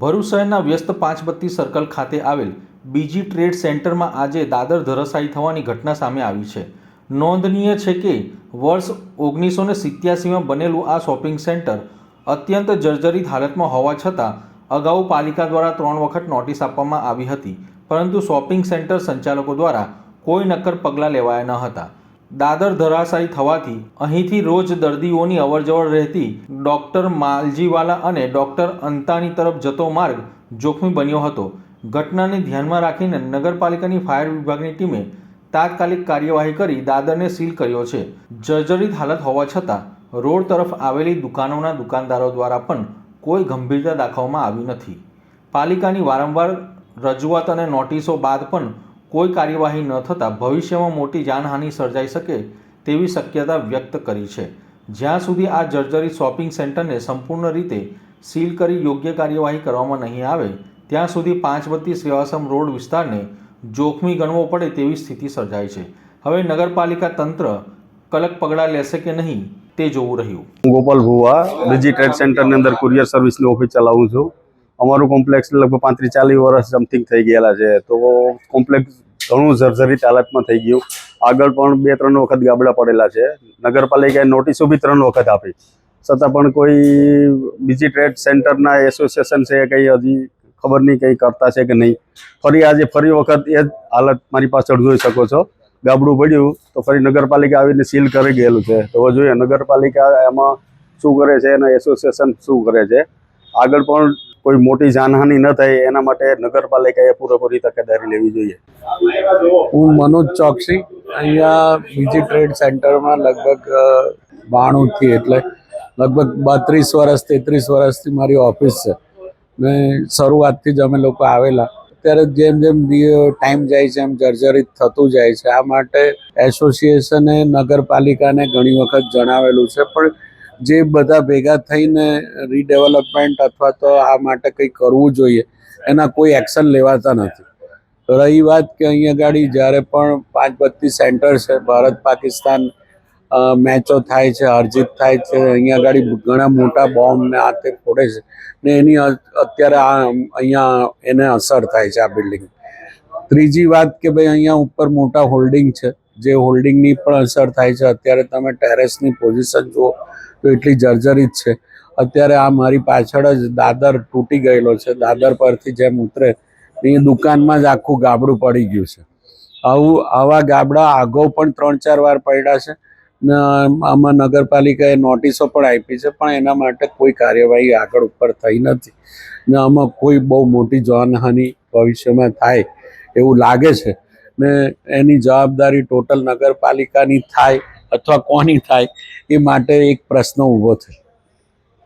ભરૂચ શહેરના વ્યસ્ત પાંચબત્તી સર્કલ ખાતે આવેલ બીજી ટ્રેડ સેન્ટરમાં આજે દાદર ધરાશાયી થવાની ઘટના સામે આવી છે. નોંધનીય છે કે વર્ષ ઓગણીસો ને સિત્યાસીમાં બનેલું આ શોપિંગ સેન્ટર અત્યંત જર્જરિત હાલતમાં હોવા છતાં અગાઉ પાલિકા દ્વારા ત્રણ વખત નોટિસ આપવામાં આવી હતી, પરંતુ શોપિંગ સેન્ટર સંચાલકો દ્વારા કોઈ નક્કર પગલાં લેવાયા ન હતા. દાદર ધરાશાયી થવાથી અહીંથી રોજ દર્દીઓની અવરજવર રહેતી ડૉક્ટર માલજીવાલા અને ડૉક્ટર અંતાણી તરફ જતો માર્ગ જોખમી બન્યો હતો. ઘટનાને ધ્યાનમાં રાખીને નગરપાલિકાની ફાયર વિભાગની ટીમે તાત્કાલિક કાર્યવાહી કરી દાદરને સીલ કર્યો છે. જર્જરિત હાલત હોવા છતાં રોડ તરફ આવેલી દુકાનોના દુકાનદારો દ્વારા પણ કોઈ ગંભીરતા દાખવવામાં આવી નથી. પાલિકાની વારંવાર રજૂઆત અને નોટિસો બાદ પણ કોઈ કાર્યવાહી ન થતાં ભવિષ્યમાં મોટી જાનહાનિ સર્જાઈ શકે તેવી શક્યતા વ્યક્ત કરી છે. જ્યાં સુધી આ જર્જરી શોપિંગ સેન્ટરને સંપૂર્ણ રીતે સીલ કરી યોગ્ય કાર્યવાહી કરવામાં નહીં આવે, ત્યાં સુધી પાંચ પાંચબત્તી સેવાસમ રોડ વિસ્તારને જોખમી ગણવો પડે તેવી સ્થિતિ સર્જાય છે. હવે નગરપાલિકા તંત્ર કલક પગડા લેશે કે નહીં તે જોવું રહ્યું. ગોપાલ ભુવા ડિજી ટ્રેડ સેન્ટરની અંદર કુરિયર સર્વિસની ઓફિસ ચલાવું છું. અમારું કોમ્પ્લેક્સ લગભગ પાંત્રીસ ચાલીસ વર્ષ સમથિંગ થઈ ગયેલા છે. તો કોમ્પ્લેક્સ ઘણું જર્જરિત હાલતમાં થઈ ગયું. આગળ પણ બે, ત્રણ વખત ગાબડા પડેલા છે. નગરપાલિકાએ નોટિસો બી ત્રણ વખત આપી. છતાં પણ કોઈ બીજી ટ્રેડ સેન્ટરના એસોસિએશન છે કંઈ હજી ખબર નહીં કંઈ કરતા છે કે નહીં. ફરી આજે ફરી વખત એ જ હાલત મારી પાછળ જોઈ શકો છો. ગાબડું પડ્યું તો ફરી નગરપાલિકા આવીને સીલ કરી ગયેલું છે. તો જોઈએ નગરપાલિકા એમાં શું કરે છે અને એસોસિએશન શું કરે છે. આગળ પણ કોઈ મોટી જાનહાનિ ન થાય એના માટે નગરપાલિકાએ પૂરેપૂરી તકેદારી લેવી જોઈએ. હું મનોજ ચોકસી, અહીંયા બીજી ટ્રેડ સેન્ટરમાં લગભગ બાણુંથી એટલે લગભગ બત્રીસ વર્ષ, તેત્રીસ વર્ષથી મારી ઓફિસ છે. ને શરૂઆતથી જ અમે લોકો આવેલા. ત્યારે જેમ જેમ ટાઈમ જાય છે, એમ જર્જરિત થતું જાય છે. આ માટે એસોસિએશને, નગરપાલિકાને ઘણી વખત જણાવેલું છે. પણ જે બધા ભેગા થઈને રીડેવલપમેન્ટ અથવા તો આ માટે કંઈ કરવું જોઈએ, એના કોઈ એક્શન લેવાતા નથી. રહી વાત કે અહીંયા ગાડી જ્યારે પણ પાંચ બત્તી સેન્ટર છે, ભારત પાકિસ્તાન મેચો થાય છે, અર્જિત થાય છે અહીંયા ગાડી ઘણા મોટા બોમ્બ ને તે ફોડે છે, ને એની અત્યારે આ, અહીંયા એને અસર થાય છે આ બિલ્ડિંગ ત્રીજી વાત કે ભાઈ અહીંયા ઉપર મોટા હોલ્ડિંગ છે, જે હોલ્ડિંગની પણ અસર થાય છે, અત્યારે તમે ટેરેસની પોઝિશન જુઓ તો એટલી જર્જરિત છે. અત્યારે આ મારી પાછળ જ દાદર તૂટી ગયેલો છે. દાદર પરથી જેમ ઉતરે, એ દુકાનમાં જ આખું ગાબડું પડી ગયું છે. આવું, આવા ગાબડા આગો પણ ત્રણ ચાર વાર પડ્યા છે. ને આમાં નગરપાલિકાએ નોટિસો પણ આપી છે, પણ એના માટે કોઈ કાર્યવાહી આગળ ઉપર થઈ નથી. ને આમાં કોઈ બહુ મોટી જાનહાનિ ભવિષ્યમાં થાય એવું લાગે છે. ને એની જવાબદારી ટોટલ નગરપાલિકાની થાય. અથવા કોની થાય એ માટે એક પ્રશ્ન ઊભો થાય.